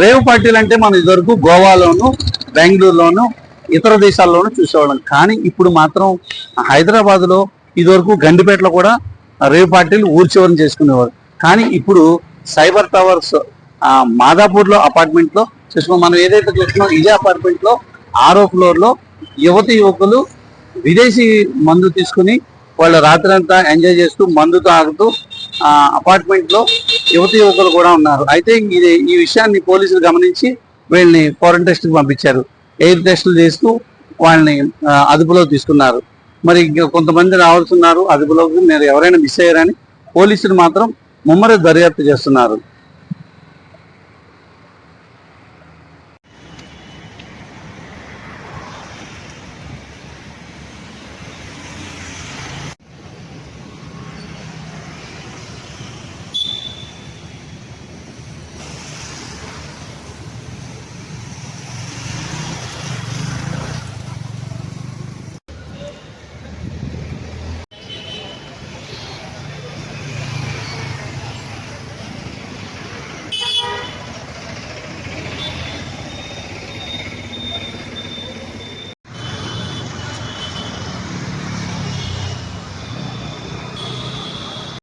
Rave పార్టీలు అంటే మనం ఇదివరకు గోవాలోను బెంగళూరులోను ఇతర దేశాల్లోనూ చూసేవాళ్ళం. కానీ ఇప్పుడు మాత్రం హైదరాబాద్లో ఇదివరకు గండిపేటలో కూడా రేవ్ పార్టీలు ఊర్చివరం చేసుకునేవారు. కానీ ఇప్పుడు సైబర్ టవర్స్ మాదాపూర్లో మాదాపూర్లో అపార్ట్మెంట్లో చూసుకున్నాం. మనం ఏదైతే చూస్తున్నాం ఇదే అపార్ట్మెంట్లో ఆరో ఫ్లోర్లో యువతి యువకులు విదేశీ మందు తీసుకుని వాళ్ళు రాత్రి అంతా ఎంజాయ్ చేస్తూ మందు తాగుతూ అపార్ట్మెంట్లో అపార్ట్మెంట్లో యువతి యువకులు కూడా ఉన్నారు. అయితే ఇది ఈ విషయాన్ని పోలీసులు గమనించి వీళ్ళని ఫారెన్ టెస్ట్కి పంపించారు. ఎయిర్ టెస్టులు చేస్తూ వాళ్ళని అదుపులో తీసుకున్నారు. మరి ఇంకా కొంతమంది రావాల్సి ఉన్నారు. అదుపులోకి మీరు ఎవరైనా మిస్ అయ్యారని పోలీసులు మాత్రం ముమ్మర దర్యాప్తు చేస్తున్నారు.